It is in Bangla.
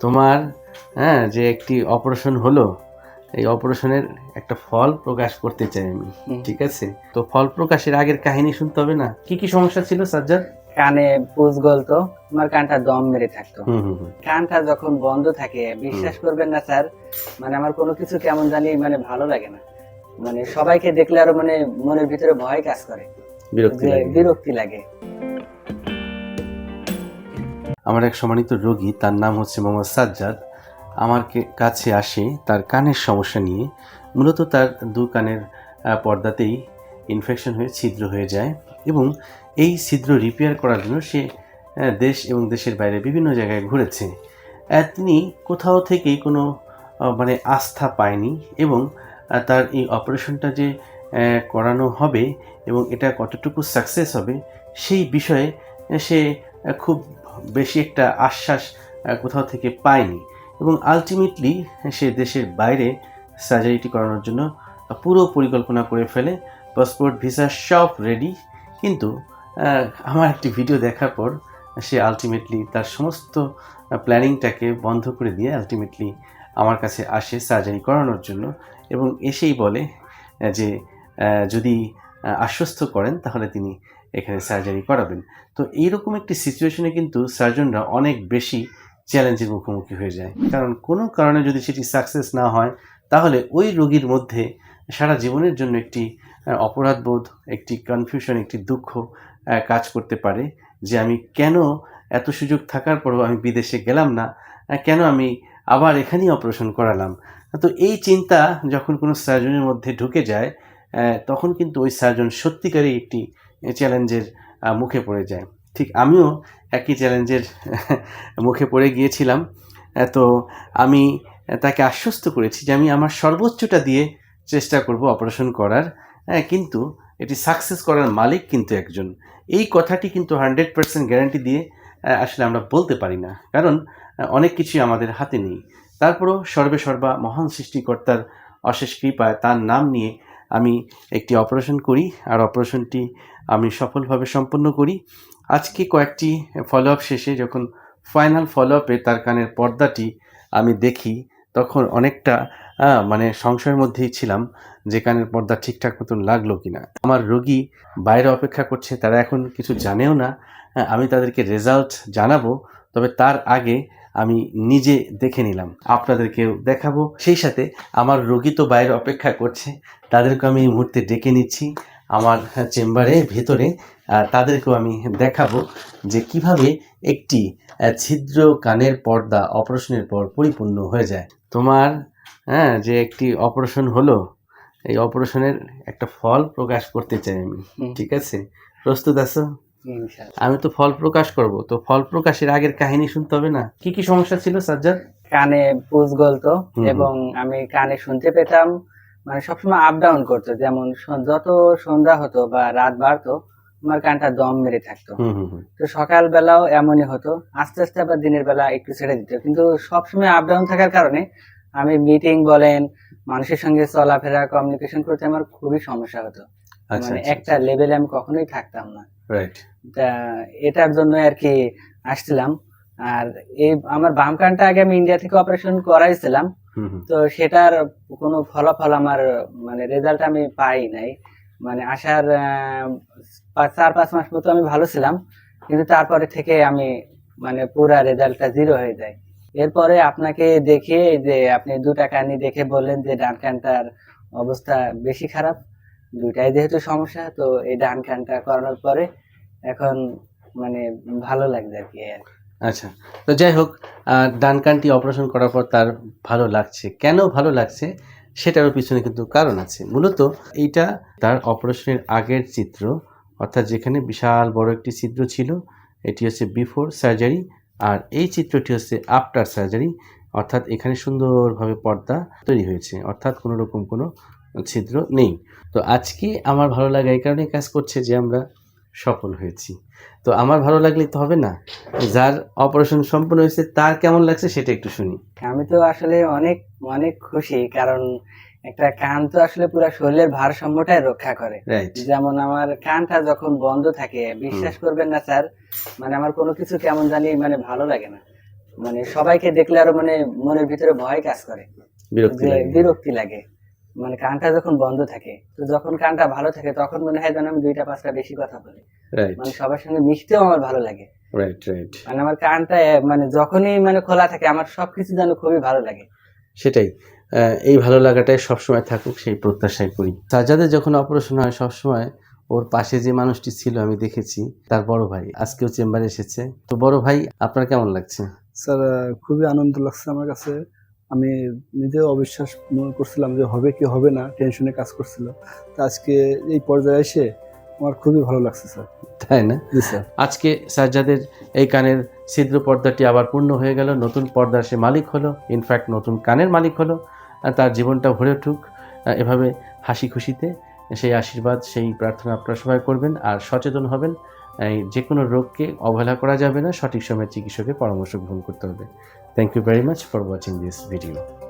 তোমার হ্যাঁ যে একটি অপারেশন হলো এই অপারেশনের একটা ফল প্রকাশ করতে চাই আমি ঠিক আছে? তো ফল প্রকাশের আগের কাহিনী শুনতে হবে না? কি কি সমস্যা ছিল সাজ্জাদ? কানে পুজ গলতো আমার কানটা দম মেরে থাকতো। কানটা যখন বন্ধ থাকে বিশ্বাস করবেন না স্যার মানে আমার কোনো কিছু কেমন জানি মানে ভালো লাগে না। মানে সবাইকে দেখলে আরও মানে মনের ভিতরে ভয় কাজ করে। বিরক্তি লাগে। বিরক্তি লাগে। আমার এক সম্মানিত রোগী, তার নাম হচ্ছে মোহাম্মদ সাজ্জাদ। আমার কাছে আসে, তার কানের সমস্যা নিয়ে। মূলত তার দু কানের পর্দাতেই ইনফেকশন হয়ে ছিদ্র হয়ে যায় এবং এই ছিদ্র রিপেয়ার করার জন্য সে দেশ এবং দেশের বাইরে বিভিন্ন জায়গায় ঘুরেছে। তিনি কোথাও থেকেই কোনো মানে আস্থা পায়নি এবং তার এই অপারেশনটা যে করানো হবে এবং এটা কতটুকু সাকসেস হবে সেই বিষয়ে সে খুব বেশি একটা আশ্বাস কোথাও থেকে পায়নি। এবং আলটিমেটলি সে দেশের বাইরে সার্জারিটি করানোর জন্য পুরো পরিকল্পনা করে ফেলে পাসপোর্ট ভিসা সব রেডি কিন্তু আমার একটি ভিডিও দেখার পর সে আলটিমেটলি তার সমস্ত প্ল্যানিংটাকে বন্ধ করে দিয়ে আলটিমেটলি আমার কাছে আসে সার্জারি করানোর জন্য। এবং এসেই বলে যে যদি আশ্বস্ত করেন, তাহলে তিনি এখানে সার্জারি করাবেন। তো এইরকম একটি সিচুয়েশনে কিন্তু সার্জনরা অনেক বেশি চ্যালেঞ্জের মুখোমুখি হয়ে যায়। কারণ কোনো কারণে যদি সেটি সাকসেস না হয়, তাহলে ওই রোগীর মধ্যে সারা জীবনের জন্য একটি অপরাধবোধ, একটি কনফিউশন একটি দুঃখ কাজ করতে পারে যে আমি কেন এত সুযোগ থাকার পরও আমি বিদেশে গেলাম না কেন আমি আবার এখানেই অপারেশন করালাম? তো এই চিন্তা যখন কোনো সার্জনের মধ্যে ঢুকে যায় তখন কিন্তু ওই সার্জন সত্যিকারই একটি চ্যালেঞ্জের মুখে পড়ে যায়। ঠিক আমিও একই চ্যালেঞ্জের মুখে পড়ে গিয়েছিলাম। তো আমি তাকে আশ্বস্ত করেছি যে আমি আমার সর্বোচ্চটা দিয়ে চেষ্টা করব অপারেশন করার। হ্যাঁ কিন্তু এটি সাকসেস করার মালিক কিন্তু একজন। এই কথাটি কিন্তু হান্ড্রেড পার্সেন্ট গ্যারান্টি দিয়ে আসলে আমরা বলতে পারি না। কারণ অনেক কিছুই আমাদের হাতে নেই। তারপরও সর্বে সর্বা মহান সৃষ্টিকর্তার অশেষ কৃপায় তার নাম নিয়ে আমি একটি অপারেশন করি, আর অপারেশনটি আমি সফলভাবে সম্পন্ন করি। আজকে কয়েকটি ফলো আপ শেষে যখন ফাইনাল ফলো আপে তার কানের পর্দাটি আমি দেখি, তখন অনেকটা মানে সংশয়ের মধ্যেই ছিলাম যে কানের পর্দা ঠিকঠাক মতন লাগল কিনা। আমার রোগী বাইরে অপেক্ষা করছে, তারা এখন কিছু জানেও না। আমি তাদেরকে রেজাল্ট জানাব, তবে তার আগে আমি নিজে দেখে নিলাম। আপনাদেরকেও দেখাবো। সেই সাথে আমার রোগী তো বাইরে অপেক্ষা করছে তাদেরকে আমি এই মুহূর্তে ডেকে নিচ্ছি আমার চেম্বারে ভেতরে। তাদেরকেও আমি দেখাবো যে কীভাবে একটি ছিদ্র কানের পর্দা অপারেশনের পর পরিপূর্ণ হয়ে যায়। তোমার হ্যাঁ যে একটি অপারেশন হলো এই অপারেশনের একটা ফল প্রকাশ করতে চাই আমি। ঠিক আছে? প্রস্তুত আছো। আমি তো ফল প্রকাশ করব তো ফল প্রকাশের আগের কাহিনী শুনতে হবে না? কি কি সমস্যা ছিল সাজ্জাদ? কানে পুজ গলতো এবং আমি কানে শুনতে পেতাম মানে সবসময় আপ ডাউন করতো যেমন যত সন্ধ্যা হতো বা রাত বাড়তো আমার কানটা দম মেরে থাকতো। তো সকাল বেলাও এমনই হতো আস্তে আস্তে আবার দিনের বেলা একটু ছেড়ে দিত। কিন্তু সবসময় আপ ডাউন থাকার কারণে আমি মিটিং বলেন মানুষের সঙ্গে চলাফেরা কমিউনিকেশন করতে আমার খুবই সমস্যা হতো। মানে একটা লেভেলে আমি কখনোই থাকতাম না। এটার জন্য আর কি আসছিলাম। আর এই আমার বাম কানটা আগে আমি ইন্ডিয়া থেকে অপারেশন করাইছিলাম। তো সেটার কোনো ফলাফল আমার মানে রেজাল্ট আমি পাই নাই। মানে আসার চার পাঁচ মাস মতো আমি ভালো ছিলাম। কিন্তু তারপরে থেকে আমি মানে পুরা রেজাল্টটা জিরো হয়ে যায়। এরপরে আপনাকে দেখে যে আপনি দুটা কানি দেখে বললেন যে ডান কানটার অবস্থা বেশি খারাপ। দুইটাই যেহেতু সমস্যা, তো এই ডান কানটা করানোর পরে এখন মানে ভালো লাগছে আর কি। আচ্ছা তো যাই হোক ডান কানটি অপারেশন করার পর তার ভালো লাগছে। কেন ভালো লাগছে? সেটারও পিছনে কিন্তু কারণ আছে। মূলত এইটা তার অপারেশনের আগের চিত্র, অর্থাৎ যেখানে বিশাল বড় একটি ছিদ্র ছিল, এটি হচ্ছে বিফোর সার্জারি আর এই চিত্রটি হচ্ছে আফটার সার্জারি অর্থাৎ এখানে সুন্দরভাবে পর্দা তৈরি হয়েছে। অর্থাৎ কোনো রকম কোনো ছিদ্র নেই। তো আজকে আমার ভালো লাগা এই কারণে কাজ করছে যে আমরা সফল হয়েছি। তো আমার ভালো লাগলে তো হবে না। যার অপারেশন সম্পূর্ণ হয়েছে তার কেমন লাগছে সেটা একটু শুনি। আমি তো আসলে অনেক অনেক খুশি কারণ একটা কান তো আসলে পুরো শরীরের ভারসাম্যটাই রক্ষা করে। যেমন আমার কানটা যখন বন্ধ থাকে বিশ্বাস করবেন না স্যার মানে আমার কোনো কিছু কেমন জানি মানে ভালো লাগে না। মানে সবাইকে দেখলে আরও মানে মনের ভিতরে ভয় কাজ করে। বিরক্তি লাগে। বিরক্তি লাগে। মানে কানটা যখন বন্ধ থাকে তো যখন কানটা ভালো থাকে তখন মনে হয় যেন আমি দুইটা পাঁচটা বেশি কথা বলি। রাইট মানে সবার সঙ্গে মিশতেও আমার ভালো লাগে। রাইট রাইট মানে আমার কানটা মানে যখনই মানে খোলা থাকে আমার সবকিছু যেন খুবই ভালো লাগে। সেটাই। আহ, এই ভালো লাগাটাই সবসময় থাকুক সেই প্রত্যাশাই করি। সাজ্জাদের যখন অপারেশন হয় সবসময় ওর পাশে যে মানুষটি ছিল আমি দেখেছি তার বড় ভাই। আজকেও চেম্বারে এসেছে। তো বড় ভাই আপনার কেমন লাগছে? স্যার আহ, খুবই আনন্দ লাগছে আমার কাছে। আমি নিজেও অবিশ্বাস মনে করছিলাম যে হবে কি হবে না টেনশনে কাজ করছিল। তো আজকে এই পর্যায়ে এসে আমার খুবই ভালো লাগছে স্যার। তাই না? জি স্যার। আজকে সাজ্জাদের এই কানের ছিদ্র পর্দাটি আবার পূর্ণ হয়ে গেল নতুন পর্দার সে মালিক হলো ইনফ্যাক্ট নতুন কানের মালিক হলো তার জীবনটা ভরে উঠুক এভাবে হাসি খুশিতে সেই আশীর্বাদ সেই প্রার্থনা আপনারা সবাই করবেন আর সচেতন হবেন। যে কোনো রোগকে অবহেলা করা যাবে না, সঠিক সময়ে চিকিৎসকের পরামর্শ গ্রহণ করতে হবে। Thank you very much for watching this video